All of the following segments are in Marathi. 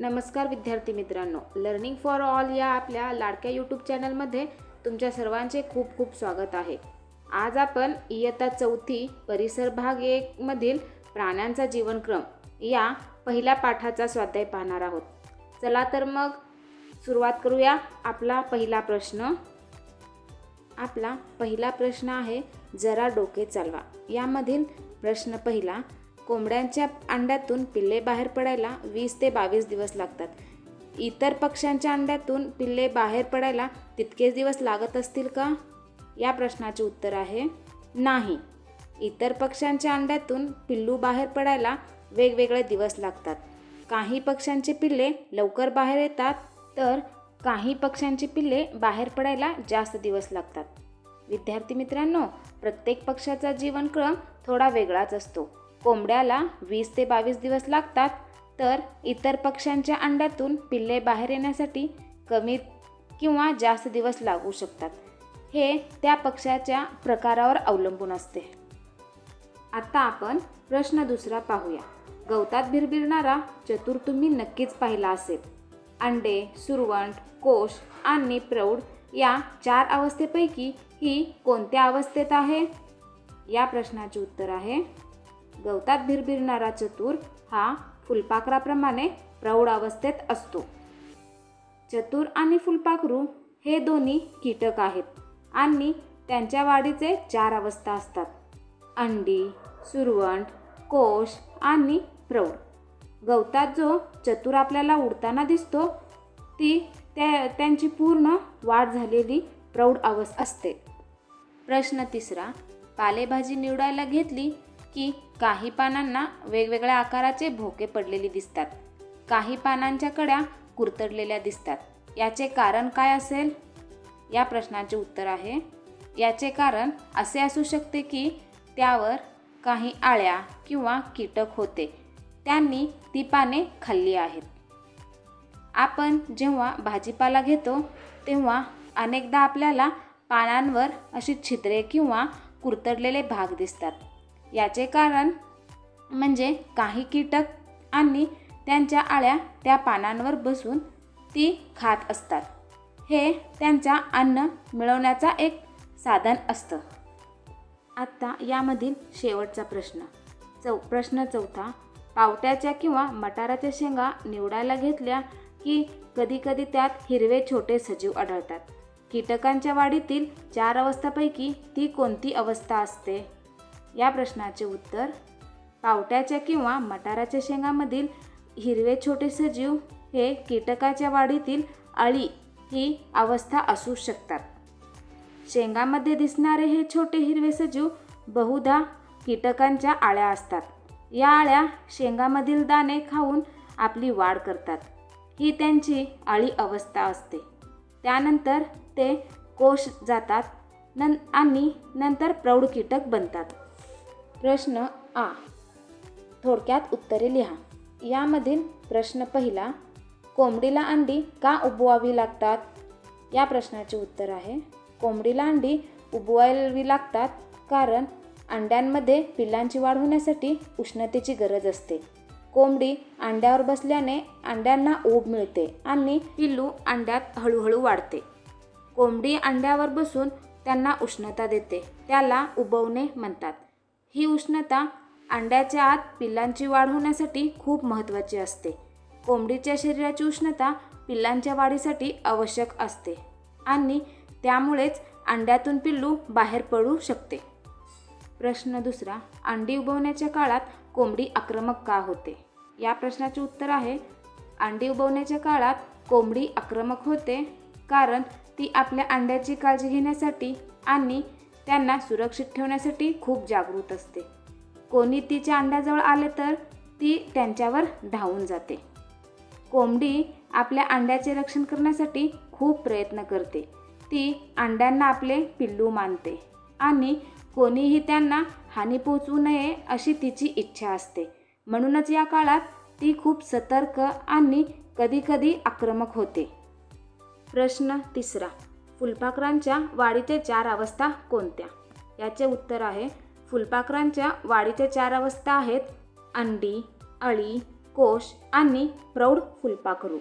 नमस्कार विद्यार्थी मित्रांनो. लर्निंग फॉर ऑल या आपल्या लाडक्या यूट्यूब चॅनलमध्ये तुमच्या सर्वांचे खूप खूप स्वागत आहे. आज आपण इयत्ता चौथी परिसर भाग एकमधील प्राण्यांचा जीवनक्रम या पहिल्या पाठाचा स्वाध्याय पाहणार आहोत. चला तर मग सुरुवात करूया आपला पहिला प्रश्न. आपला पहिला प्रश्न आहे जरा डोके चालवा. यामधील प्रश्न पहिला कोंबड्यांच्या अंड्यातून पिल्ले बाहेर पडायला वीस ते बावीस दिवस लागतात. इतर पक्ष्यांच्या अंड्यातून पिल्ले बाहेर पडायला तितकेच दिवस लागत असतील का? या प्रश्नाचे उत्तर आहे नाही. इतर पक्ष्यांच्या अंड्यातून पिल्लू बाहेर पडायला वेगवेगळे दिवस लागतात. काही पक्ष्यांचे पिल्ले लवकर बाहेर येतात तर काही पक्ष्यांची पिल्ले बाहेर पडायला जास्त दिवस लागतात. विद्यार्थी मित्रांनो प्रत्येक पक्षाचा जीवनक्रम थोडा वेगळाच असतो. कोंबड्याला वीस ते बावीस दिवस लागतात तर इतर पक्ष्यांच्या अंड्यातून पिल्ले बाहेर येण्यासाठी कमी किंवा जास्त दिवस लागू शकतात. हे त्या पक्षाच्या प्रकारावर अवलंबून असते. आता आपण प्रश्न दुसरा पाहूया. गवतात भिरभिरणारा चतुर तुम्ही नक्कीच पाहिला असेल. अंडे सुरवंट कोश आणि प्रौढ या चार अवस्थेपैकी ही कोणत्या अवस्थेत आहे? या प्रश्नाचे उत्तर आहे गवतात भिरभिरणारा चतुर हा फुलपाखराप्रमाणे प्रौढ अवस्थेत असतो. चतुर आणि फुलपाखरू हे दोन्ही कीटक आहेत आणि त्यांच्या वाढीचे चार अवस्था असतात. अंडी सुरवंट कोश आणि प्रौढ. गवतात जो चतुर आपल्याला उडताना दिसतो ती त्या त्यांची पूर्ण वाढ झालेली प्रौढ अवस्था असते. प्रश्न तिसरा पालेभाजी निवडायला घेतली की काही पानांना वेगवेगळ्या आकाराचे भोके पडलेले दिसतात. काही पानांच्या कड्या कुरतडलेल्या दिसतात. याचे कारण काय असेल? या प्रश्नाचे उत्तर आहे. याचे कारण असे असू शकते की त्यावर काही आळ्या किंवा कीटक होते. त्यांनी ती पाने खाल्ली आहेत. आपण जेव्हा भाजीपाला घेतो तेव्हा अनेकदा आपल्याला पानांवर अशी छिद्रे किंवा कुरतडलेले भाग दिसतात. याचे कारण म्हणजे काही कीटक आणि त्यांच्या आळ्या त्या पानांवर बसून ती खात असतात. हे त्यांच्या अन्न मिळवण्याचा एक साधन असतं. आत्ता यामधील शेवटचा प्रश्न. चौ प्रश्न चौथा. पावट्याच्या किंवा मटाराच्या शेंगा निवडायला घेतल्या की कधीकधी त्यात हिरवे छोटे सजीव आढळतात. कीटकांच्या वाढीतील चार अवस्थापैकी ती कोणती अवस्था असते? या प्रश्नाचे उत्तर पावट्याच्या किंवा मटाराच्या शेंगामधील हिरवे छोटे सजीव हे कीटकाच्या वाढीतील अळी ही अवस्था असू शकतात. शेंगामध्ये दिसणारे हे छोटे हिरवे सजीव बहुधा कीटकांच्या आळ्या असतात. या आळ्या शेंगामधील दाणे खाऊन आपली वाढ करतात. ही त्यांची अळी अवस्था असते. त्यानंतर ते कोश जातात नं आणि नंतर प्रौढ कीटक बनतात. प्रश्न आ. थोडक्यात उत्तरे लिहा. यामधील प्रश्न पहिला कोंबडीला अंडी का उबवावी लागतात? या प्रश्नाचे उत्तर आहे कोंबडीला अंडी उबवावी लागतात कारण अंड्यांमध्ये पिल्लांची वाढ होण्यासाठी उष्णतेची गरज असते. कोंबडी अंड्यावर बसल्याने अंड्यांना ऊब मिळते आणि पिल्लू अंड्यात हळूहळू वाढते. कोंबडी अंड्यावर बसून त्यांना उष्णता देते त्याला उबवणे म्हणतात. ही उष्णता अंड्याच्या आत पिल्लांची वाढ होण्यासाठी खूप महत्त्वाची असते. कोंबडीच्या शरीराची उष्णता पिल्लांच्या वाढीसाठी आवश्यक असते आणि त्यामुळेच अंड्यातून पिल्लू बाहेर पडू शकते. प्रश्न दुसरा अंडी उबवण्याच्या काळात कोंबडी आक्रमक का होते? या प्रश्नाचे उत्तर आहे अंडी उबवण्याच्या काळात कोंबडी आक्रमक होते कारण ती आपल्या अंड्याची काळजी घेण्यासाठी आणि त्यांना सुरक्षित ठेवण्यासाठी खूप जागृत असते. कोणी तिच्या अंड्याजवळ आले तर ती त्यांच्यावर धावून जाते. कोंबडी आपल्या अंड्याचे रक्षण करण्यासाठी खूप प्रयत्न करते. ती अंड्यांना आपले पिल्लू मानते आणि कोणीही त्यांना हानी पोचवू नये अशी तिची इच्छा असते. म्हणूनच या काळात ती खूप सतर्क आणि कधीकधी आक्रमक होते. प्रश्न तिसरा. फुलपाखरांच्या वाढीचे चार अवस्था कोणत्या? याचे उत्तर आहे फुलपाखरांच्या वाढीच्या चार अवस्था आहेत अंडी अळी कोश आणि प्रौढ फुलपाखरू.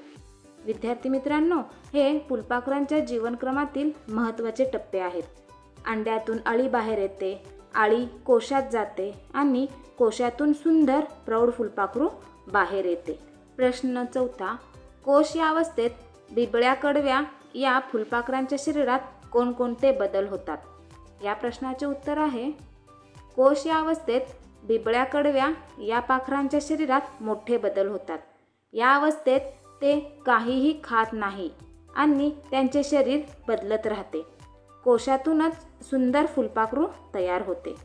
विद्यार्थी मित्रांनो हे फुलपाखरांच्या जीवनक्रमातील महत्त्वाचे टप्पे आहेत. अंड्यातून अळी बाहेर येते अळी कोशात जाते आणि कोशातून सुंदर प्रौढ फुलपाखरू बाहेर येते. प्रश्न चौथा कोश या अवस्थेत बिबळ्या कडव्या या फुलपाखरांच्या शरीरात कोणकोणते बदल होतात? या प्रश्नाचे उत्तर आहे कोश या अवस्थेत बिबळ्या कडव्या या पाखरांच्या शरीरात मोठे बदल होतात. या अवस्थेत ते काहीही खात नाही आणि त्यांचे शरीर बदलत राहते. कोशातूनच सुंदर फुलपाखरू तयार होते.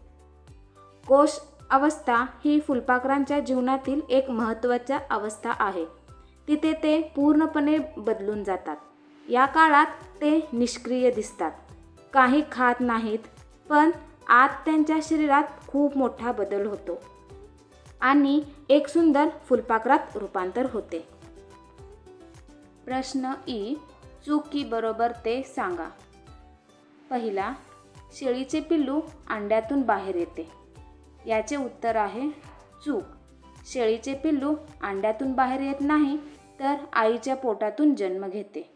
कोश अवस्था ही फुलपाखरांच्या जीवनातील एक महत्त्वाच्या अवस्था आहे. तिथे ते पूर्णपणे बदलून जातात. या काळात ते निष्क्रिय दिसतात. काही खात नाहीत पण आत त्यांच्या शरीरात खूप मोठा बदल होतो आणि एक सुंदर फुलपाखरात रूपांतर होते. प्रश्न ई चूक बरोबर ते सांगा. पहिला शेळीचे पिल्लू अंड्यातून बाहेर येते. याचे उत्तर आहे चूक. शेळीचे पिल्लू अंड्यातून बाहेर येत नाही तर आईच्या पोटातून जन्म घेते.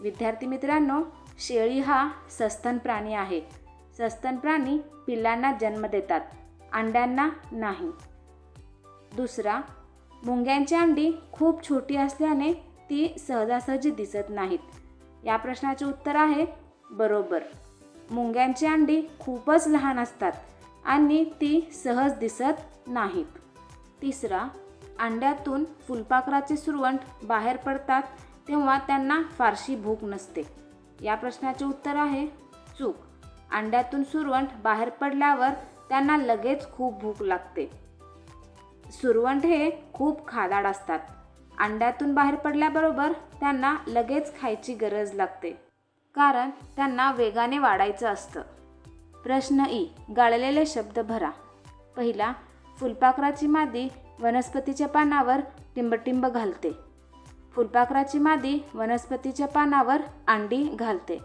विद्यार्थी मित्रांनो शेळी हा सस्तन प्राणी आहे. सस्तन प्राणी पिल्लांना जन्म देतात अंड्यांना नाही. दुसरा मुंग्यांची अंडी खूप छोटी असल्याने ती सहजासहजी दिसत नाहीत. या प्रश्नाचे उत्तर आहे बरोबर. मुंग्यांची अंडी खूपच लहान असतात आणि ती सहज दिसत नाहीत. तिसरा अंड्यातून फुलपाखराचे सुरवंट बाहेर पडतात तेव्हा त्यांना फारशी भूक नसते. या प्रश्नाचे उत्तर आहे चूक. अंड्यातून सुरवंट बाहेर पडल्यावर त्यांना लगेच खूप भूक लागते. सुरवंट हे खूप खादाड असतात. अंड्यातून बाहेर पडल्याबरोबर त्यांना लगेच खायची गरज लागते. कारण त्यांना वेगाने वाढायचं असतं. प्रश्न ई. गाळलेले शब्द भरा. पहिला फुलपाखराची मादी वनस्पतीच्या पानावर टिंबटिंब घालते. फुलपाखराची मादी वनस्पतीच्या पानावर अंडी घालते.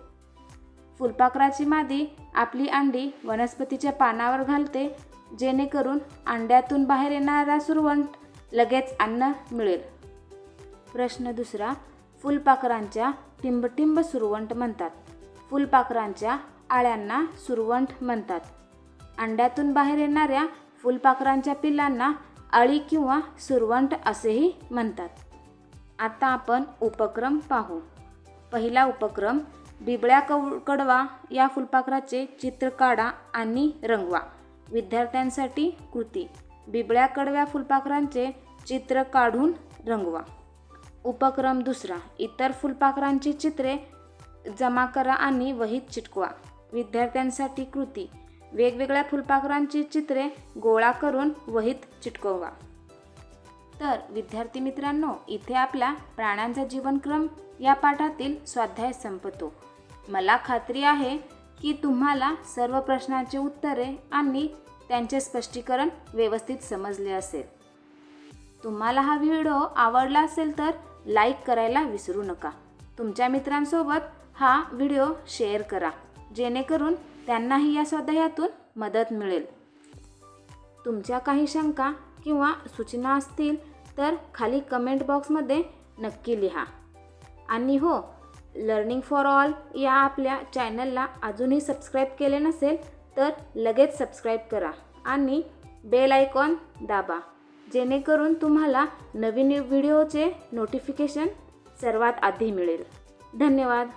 फुलपाखराची मादी आपली अंडी वनस्पतीच्या पानावर घालते जेणेकरून अंड्यातून बाहेर येणारा सुरवंट लगेच अन्न मिळेल. प्रश्न दुसरा फुलपाखरांच्या टिंबटिंब सुरवंट म्हणतात. फुलपाखरांच्या आळ्यांना सुरवंट म्हणतात. अंड्यातून बाहेर येणाऱ्या फुलपाखरांच्या पिल्लांना अळी किंवा सुरवंट असेही म्हणतात. आता आपण उपक्रम पाहू. पहिला उपक्रम बिबळ्या कव कडवा या फुलपाखराचे चित्र काढा आणि रंगवा. विद्यार्थ्यांसाठी कृती बिबळ्या कडव्या फुलपाखरांचे चित्र काढून रंगवा. उपक्रम दुसरा इतर फुलपाखरांची चित्रे जमा करा आणि वहीत चिटकवा. विद्यार्थ्यांसाठी कृती वेगवेगळ्या फुलपाखरांची चित्रे गोळा करून वहीत चिटकवा. तर विद्यार्थी मित्रांनो इथे आपला प्राण्यांचा जीवनक्रम या पाठातील स्वाध्याय संपतो. मला खात्री आहे की तुम्हाला सर्व प्रश्नांचे उत्तरे आणि त्यांचे स्पष्टीकरण व्यवस्थित समजले असेल. तुम्हाला हा व्हिडिओ आवडला असेल तर लाईक करायला विसरू नका. तुमच्या मित्रांसोबत हा व्हिडिओ शेअर करा जेणेकरून त्यांनाही या स्वाध्यायातून मदत मिळेल. तुमच्या काही शंका किंवा सूचना असतील तर खाली कमेंट बॉक्समध्ये नक्की लिहा. आणि हो लर्निंग फॉर ऑल या आपल्या चॅनलला अजूनही सबस्क्राईब केले नसेल तर लगेच सबस्क्राईब करा आणि बेल आयकॉन दाबा जेणेकरून तुम्हाला नवीन व्हिडिओचे नोटिफिकेशन सर्वात आधी मिळेल. धन्यवाद!